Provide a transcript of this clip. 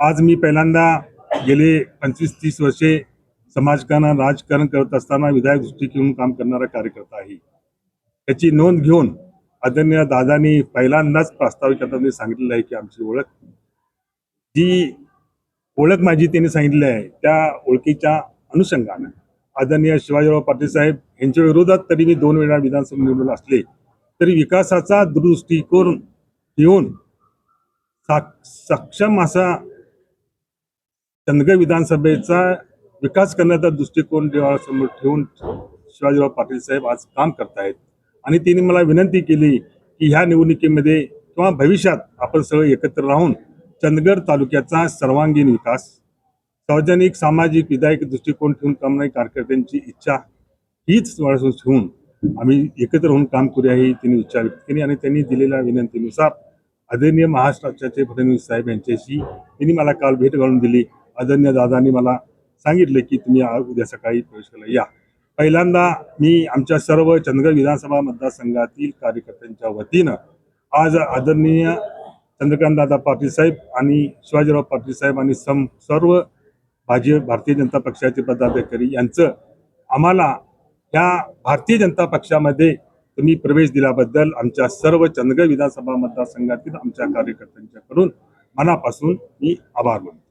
आज मी पहिल्यांदा गेले पंचवीस तीस वर्षे समाजकारण राजकारण करत असताना विधायक दृष्टिकोन काम करणारा कार्यकर्ता आहे. त्याची नोंद घेऊन आदरणीय दादानी पहिल्यांदाच प्रास्ताविक सांगितलेलं आहे की आमची ओळख जी ओळख माझी त्यांनी सांगितली आहे त्या ओळखीच्या अनुषंगानं. आदरणीय शिवाजीराव पाटील साहेब यांच्या विरोधात तरी मी दोन वेळा विधानसभा निवडून असले तरी विकासाचा दृष्टिकोन घेऊन सा- सक्षम असा चंदगड विधानसभेचा विकास करण्याचा दृष्टिकोन डोळ्यासमोर ठेवून शिवाजीराव पाटील साहेब आज काम करतायत. आणि त्यांनी मला विनंती केली की ह्या निवडणुकीमध्ये किंवा भविष्यात आपण सगळे एकत्र राहून चंदगड तालुक्याचा सर्वांगीण विकास सार्वजनिक सामाजिक विधायक दृष्टिकोन ठेवून करणारी कार्यकर्त्यांची इच्छा हीच ठेवून आम्ही एकत्र होऊन काम करूया ही त्यांनी इच्छा व्यक्त केली आणि त्यांनी दिलेल्या विनंतीनुसार आदरणीय महाराष्ट्राचे फडणवीस साहेब यांच्याशी त्यांनी मला काल भेट घालून दिली. आदरणीय दादांनी मला सांगितले की तुम्ही उद्या सकाळी प्रवेश या. पहिल्यांदा मी आमच्या सर्व चंद्रगड विधानसभा मतदारसंघातील कार्यकर्त्यांच्या वतीनं आज आदरणीय चंद्रकांतदादा पाटील साहेब आणि शिवाजीराव पाटील साहेब आणि सम सर्व भाजी भारतीय जनता पक्षाचे पदाधिकारी यांचं आम्हाला या भारतीय जनता पक्षामध्ये तुम्ही प्रवेश दिल्याबद्दल आमच्या सर्व चंद्रगड विधानसभा मतदारसंघातील आमच्या कार्यकर्त्यांच्याकडून मनापासून मी आभार मानतो.